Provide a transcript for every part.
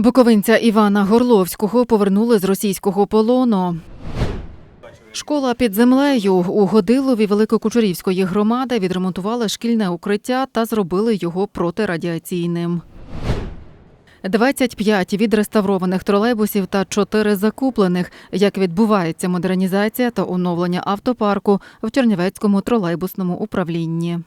Буковинця Івана Горловського повернули з російського полону. Школа під землею у Годилові Великокучурівської громади відремонтували шкільне укриття та зробили його протирадіаційним. 25 відреставрованих тролейбусів та 4 закуплених. Як відбувається модернізація та оновлення автопарку в Чернівецькому тролейбусному управлінні.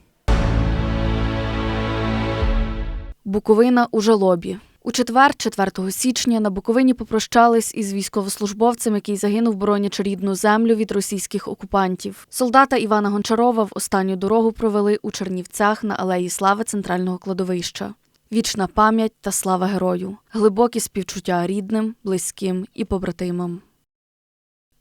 Буковина у жалобі. У четвер, 4 січня, на Буковині попрощались із військовослужбовцем, який загинув, боронячи рідну землю від російських окупантів. Солдата Івана Гончарова в останню дорогу провели у Чернівцях на алеї Слави центрального кладовища. Вічна пам'ять та слава герою, глибокі співчуття рідним, близьким і побратимам.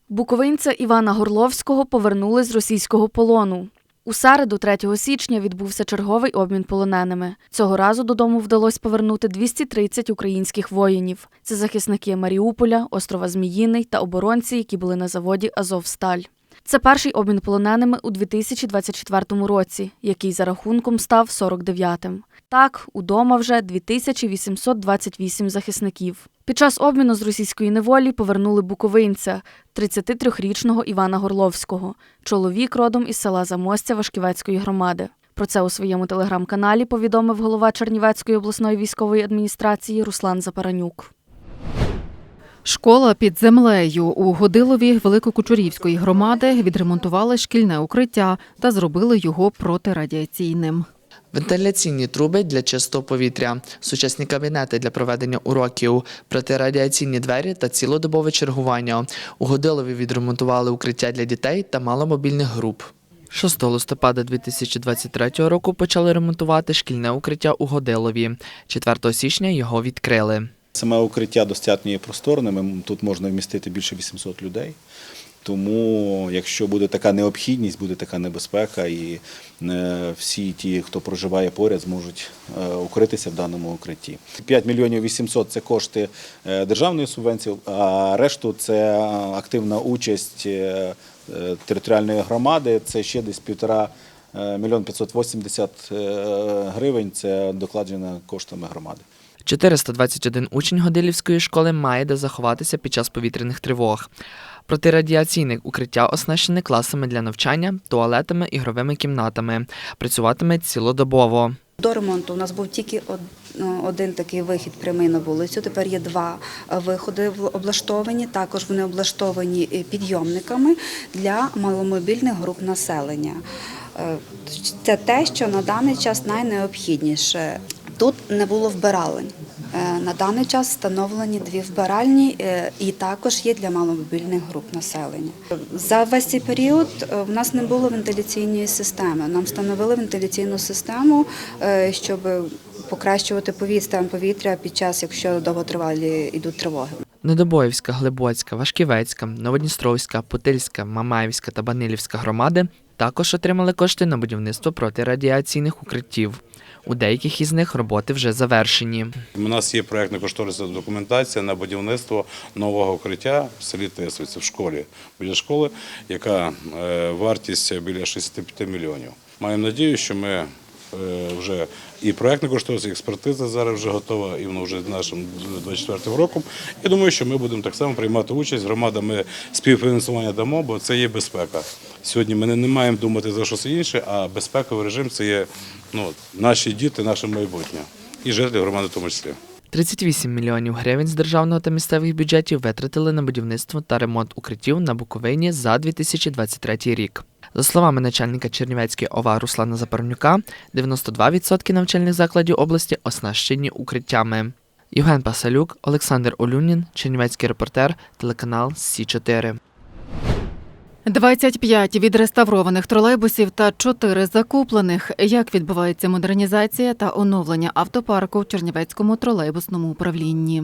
Буковинця Івана Горловського повернули з російського полону. У середу, 3 січня, відбувся черговий обмін полоненими. Цього разу додому вдалося повернути 230 українських воїнів. Це захисники Маріуполя, острова Зміїний та оборонці, які були на заводі Азовсталь. Це перший обмін полоненими у 2024 році, який за рахунком став 49-м. Так, удома вже 2828 захисників. Під час обміну з російської неволі повернули буковинця, 33-річного Івана Горловського, чоловік родом із села Замостя Вашківецької громади. Про це у своєму телеграм-каналі повідомив голова Чернівецької обласної військової адміністрації Руслан Запаранюк. Школа під землею у Годилові Великокучурівської громади відремонтували шкільне укриття та зробили його протирадіаційним. Вентиляційні труби для чистого повітря, сучасні кабінети для проведення уроків, протирадіаційні двері та цілодобове чергування. У Годилові відремонтували укриття для дітей та маломобільних груп. 6 листопада 2023 року почали ремонтувати шкільне укриття у Годилові. 4 січня його відкрили. Саме укриття достатньо є тут можна вмістити більше 800 людей. Тому, якщо буде така необхідність, буде така небезпека, і е, всі ті, хто проживає поряд, зможуть е, укритися в даному укритті. 5 мільйонів 800 – це кошти е, державної субвенції, а решту це активна участь територіальної громади. Це ще десь півтора мільйон 580 е, гривень. Це докладено коштами громади. 421 учень Годилівської школи має де заховатися під час повітряних тривог. Протирадіаційне укриття оснащене класами для навчання, туалетами, ігровими кімнатами. Працюватиме цілодобово. До ремонту у нас був тільки ну, один такий вихід прямий на вулицю. Тепер є два е, виходи облаштовані. Також вони облаштовані е, підйомниками для маломобільних груп населення. Е, Це те, що на даний час найнеобхідніше. Тут не було вбиралень. Е, На даний час встановлені дві вбиральні е, і також є для маломобільних груп населення. За весь цей період е, в нас не було вентиляційної системи. Нам встановили вентиляційну систему, щоб покращувати повітря повітря під час, якщо довготривалі йдуть тривоги. Недобоївська, Глибоцька, Вашківецька, Новодністровська, Путильська, Мамаївська та Банилівська громади також отримали кошти на будівництво протирадіаційних укриттів. У деяких із них роботи вже завершені. У нас є проєктно кошторисна документація на будівництво нового укриття в селі Тесовиці в школі біля школи, яка е, вартість біля 65 мільйонів. Маємо надію, що ми вже і проєктна кошторис, і експертиза зараз вже готова, і воно вже з нашим 24 роком. Я думаю, що ми будемо так само приймати участь. Громада ми співфінансування дамо, бо це є безпека. Сьогодні ми не маємо думати за щось інше, а безпековий режим це є ну, наші діти, наше майбутнє і жителі громади в тому числі. 38 мільйонів гривень з державного та місцевих бюджетів витратили на будівництво та ремонт укриттів на Буковині за 2023 рік. За словами начальника Чернівецької ОВА Руслана Запарнюка, 92% навчальних закладів області оснащені укриттями. Євген Пасалюк, Олександр Олюнін, Чернівецький репортер, телеканал Сі 4 25 відреставрованих тролейбусів та 4 закуплених. Як відбувається модернізація та оновлення автопарку в Чернівецькому тролейбусному управлінні?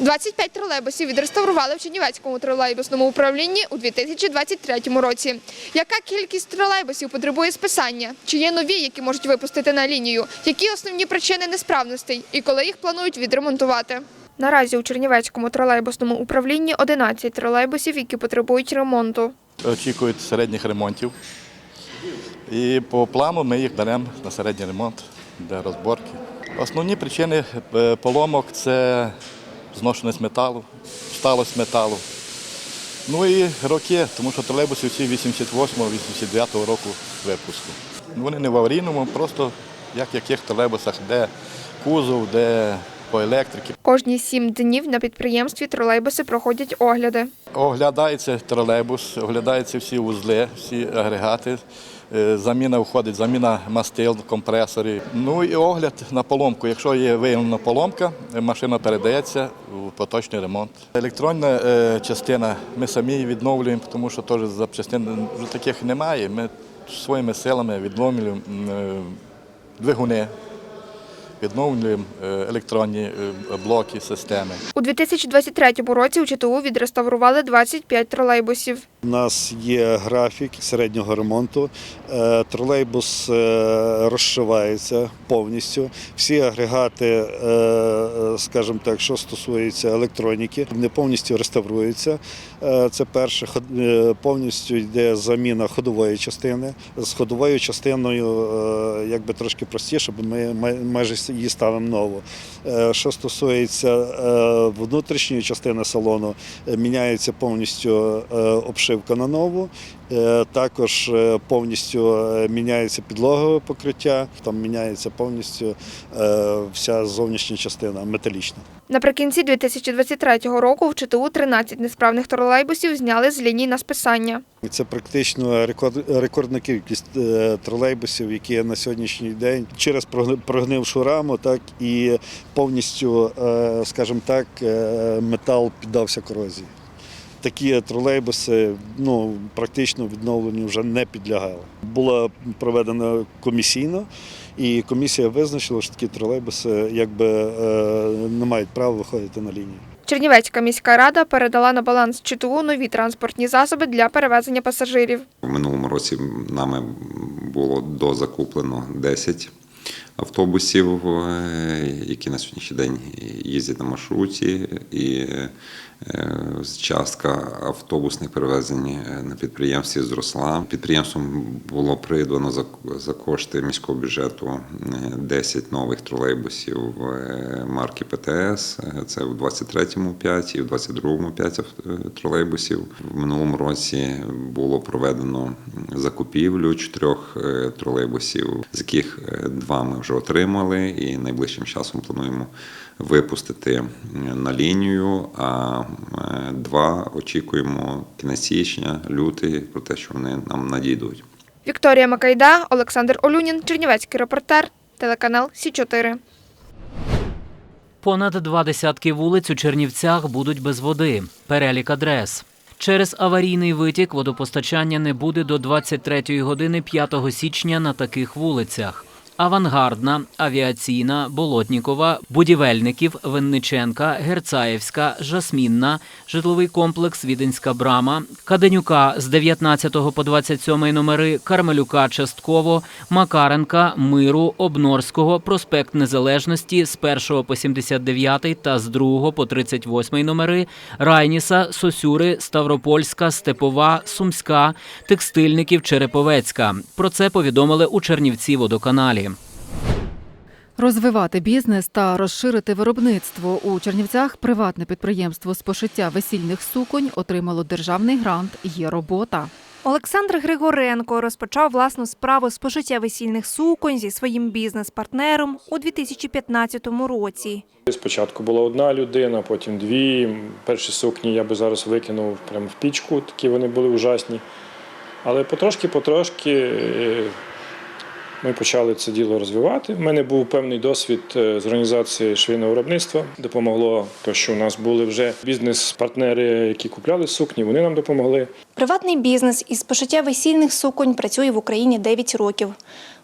25 тролейбусів відреставрували в Чернівецькому тролейбусному управлінні у 2023 році. Яка кількість тролейбусів потребує списання? Чи є нові, які можуть випустити на лінію? Які основні причини несправностей і коли їх планують відремонтувати? Наразі у Чернівецькому тролейбусному управлінні 11 тролейбусів, які потребують ремонту. очікують середніх ремонтів. І по плану ми їх беремо на середній ремонт для розборки. Основні причини е, поломок це зношене з металу, стало з металу. Ну і роки, тому що тролейбуси всі 88-89 року випуску. Ну, Вони не в аварійному, просто як в яких тролейбусах, де кузов, де по електриці. Кожні сім днів на підприємстві тролейбуси проходять огляди. Оглядається тролейбус, оглядаються всі вузли, всі агрегати. Е, Заміна входить, заміна мастил, компресорів. Ну і огляд на поломку. Якщо є виявлена поломка, машина передається у поточний ремонт. Електронна е, частина ми самі її відновлюємо, тому що теж запчастин вже таких немає. Ми своїми силами відновлюємо е, двигуни, відновлюємо е, електронні е, блоки, системи. У 2023 році у ЧТУ відреставрували 25 тролейбусів. У нас є графік середнього ремонту. Е, Тролейбус е, розшивається повністю. Всі агрегати, е, скажімо так, що стосується електроніки, вони повністю реставруються. Це перше, повністю йде заміна ходової частини. З ходовою частиною якби трошки простіше, бо ми майже її ставимо нову. Що стосується внутрішньої частини салону, міняється повністю обшивка на нову. Е, Також е, повністю е, міняється підлогове покриття, там міняється повністю вся зовнішня частина металічна. Наприкінці 2023 року в ЧТУ 13 несправних тролейбусів зняли з ліній на списання. Це практично рекорд, рекордна кількість тролейбусів, які на сьогоднішній день через прогни- прогнившу раму, так і повністю, скажімо так, метал піддався корозії. Такі тролейбуси ну, практично відновленню вже не підлягали. Була проведена комісійно, і комісія визначила, що такі тролейбуси якби е, не мають права виходити на лінію. Чернівецька міська рада передала на баланс ЧТУ нові транспортні засоби для перевезення пасажирів. У минулому році нами було дозакуплено 10 автобусів, е, які на сьогоднішній день їздять на маршруті, і е, частка автобусних перевезень е, на підприємстві зросла. Підприємством було придбано за, кошти міського бюджету е, 10 нових тролейбусів марки ПТС. Це в 23-му 5 і в 22-му 5 тролейбусів. В минулому році було проведено закупівлю чотирьох тролейбусів, з яких два ми вже отримали, і найближчим часом плануємо випустити на лінію. А е, два очікуємо кінець січня, лютий, про те, що вони нам надійдуть. Вікторія Макайда, Олександр Олюнін, Чернівецький репортер, телеканал Сі 4 Понад два десятки вулиць у Чернівцях будуть без води. Перелік адрес. Через аварійний витік водопостачання не буде до 23 години 5 січня на таких вулицях. Авангардна, авіаційна, Болотнікова, Будівельників, Винниченка, Герцаєвська, Жасмінна, житловий комплекс Віденська брама, Каденюка з 19 по 27 номери, Кармелюка частково, Макаренка, Миру, Обнорського, проспект Незалежності з 1 по 79 та з 2 по 38 номери, Райніса, Сосюри, Ставропольська, Степова, Сумська, Текстильників, Череповецька. Про це повідомили у Чернівці водоканалі. Розвивати бізнес та розширити виробництво у Чернівцях приватне підприємство з пошиття весільних суконь отримало державний грант Є робота. Олександр Григоренко розпочав власну справу з пошиття весільних суконь зі своїм бізнес-партнером у 2015 році. Спочатку була одна людина, потім дві. Перші сукні я би зараз викинув прямо в пічку, такі вони були ужасні. Але потрошки-потрошки е, ми почали це діло розвивати. У мене був певний досвід е, з організації швейного виробництва. Допомогло те, що у нас були вже бізнес-партнери, які купляли сукні, вони нам допомогли. Приватний бізнес із пошиття весільних суконь працює в Україні 9 років.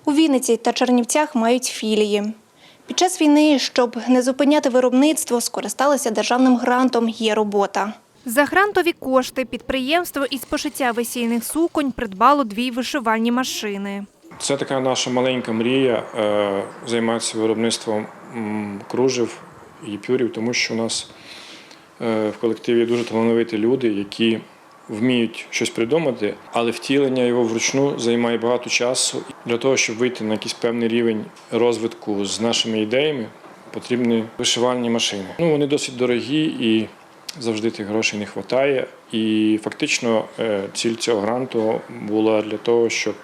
У Вінниці та Чернівцях мають філії. Під час війни, щоб не зупиняти виробництво, скористалися державним грантом «Є робота». За грантові кошти підприємство із пошиття весільних суконь придбало дві вишивальні машини. Це така наша маленька мрія е, займатися виробництвом кружев і пюрів, тому що у нас е, в колективі дуже талановиті люди, які вміють щось придумати, але втілення його вручну займає багато часу. Для того, щоб вийти на якийсь певний рівень розвитку з нашими ідеями, потрібні вишивальні машини. Ну, вони досить дорогі і завжди тих грошей не вистачає. І фактично е, ціль цього гранту була для того, щоб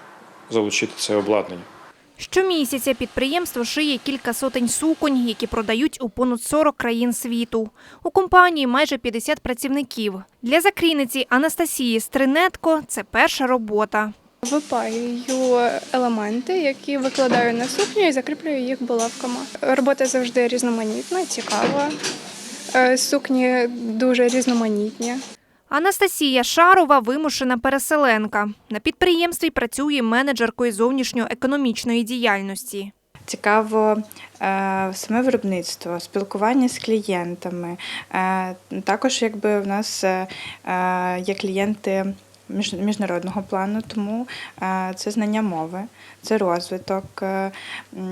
залучити це обладнання. Щомісяця підприємство шиє кілька сотень суконь, які продають у понад 40 країн світу. У компанії майже 50 працівників. Для закрійниці Анастасії Стринетко це перша робота. Випаюю елементи, які викладаю на сукню і закріплюю їх булавками. Робота завжди різноманітна, цікава. Е, Сукні дуже різноманітні. Анастасія Шарова вимушена переселенка. На підприємстві працює менеджеркою зовнішньоекономічної діяльності. Цікаво е, саме виробництво, спілкування з клієнтами. Е, також, якби в нас е, є клієнти між- міжнародного плану, тому це знання мови, це розвиток,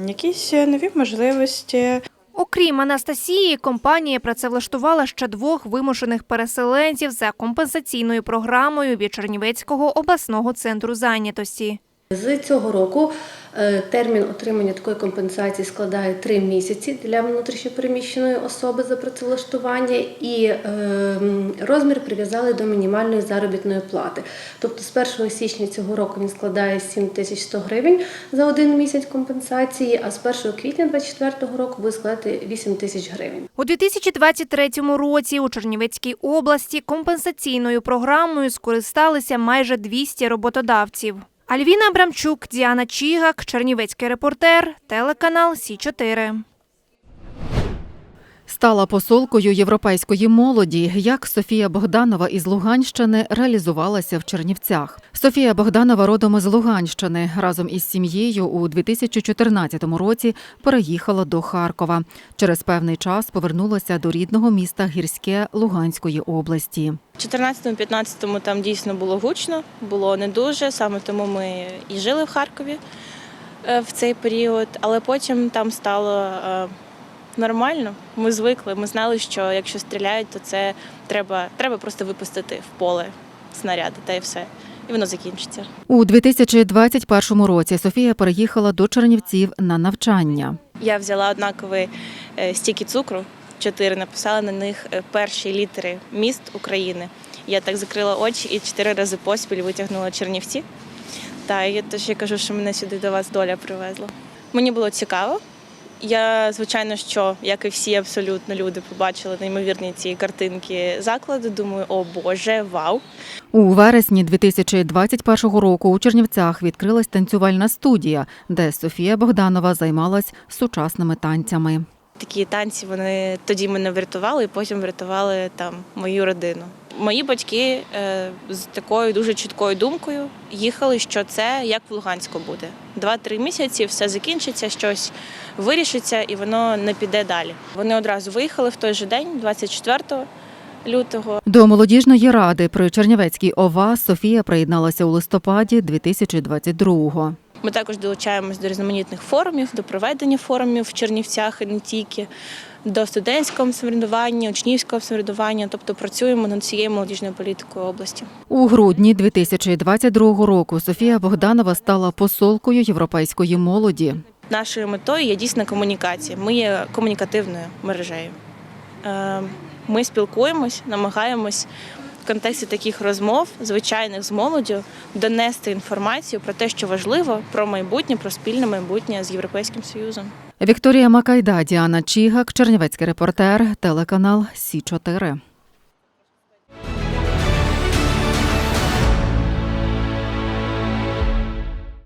якісь нові можливості. Окрім Анастасії, компанія працевлаштувала ще двох вимушених переселенців за компенсаційною програмою від Чернівецького обласного центру зайнятості. З цього року е, термін отримання такої компенсації складає три місяці для внутрішньопереміщеної особи за працевлаштування, і е, розмір прив'язали до мінімальної заробітної плати. Тобто з 1 січня цього року він складає 7100 гривень за один місяць компенсації, а з 1 квітня 2024 року буде складати 8 тисяч гривень. У 2023 році у Чернівецькій області компенсаційною програмою скористалися майже 200 роботодавців. Альвіна Абрамчук, Діана Чігак, Чернівецький репортер, телеканал Сі 4 Стала посолкою європейської молоді, як Софія Богданова із Луганщини реалізувалася в Чернівцях. Софія Богданова родом із Луганщини. Разом із сім'єю у 2014 році переїхала до Харкова. Через певний час повернулася до рідного міста Гірське Луганської області. У 14-15 там дійсно було гучно, було не дуже, саме тому ми і жили в Харкові е, в цей період, але потім там стало е, нормально. Ми звикли, ми знали, що якщо стріляють, то це треба, треба просто випустити в поле снаряди та і все. І воно закінчиться. У 2021 році Софія переїхала до Чернівців на навчання. Я взяла однакові е, стіки цукру, чотири написала на них е, перші літери міст України. Я так закрила очі і чотири рази поспіль витягнула Чернівці. Та і тож я кажу, що мене сюди до вас доля привезла. Мені було цікаво. Я, звичайно, що, як і всі абсолютно люди, побачили неймовірні ці картинки закладу. Думаю, о Боже, вау! У вересні 2021 року у Чернівцях відкрилась танцювальна студія, де Софія Богданова займалась сучасними танцями. Такі танці вони тоді мене врятували, і потім врятували там мою родину. Мої батьки е, з такою дуже чіткою думкою їхали, що це як в Луганську буде. Два-три місяці все закінчиться, щось вирішиться, і воно не піде далі. Вони одразу виїхали в той же день, 24 лютого. До молодіжної ради при Чернівецькій ОВА Софія приєдналася у листопаді 2022-го. Ми також долучаємось до різноманітних форумів, до проведення форумів в Чернівцях і не тільки, до студентського самоврядування, учнівського самоврядування, тобто працюємо над цією молодіжною політикою області. У грудні 2022 року Софія Богданова стала посолкою європейської молоді. Нашою метою є дійсна комунікація. Ми є комунікативною мережею. Е, Ми спілкуємось, намагаємось контексті таких розмов, звичайних з молоддю, донести інформацію про те, що важливо, про майбутнє, про спільне майбутнє з Європейським Союзом. Вікторія Макайда, Діана Чігак, Чернівецький репортер, телеканал Сі 4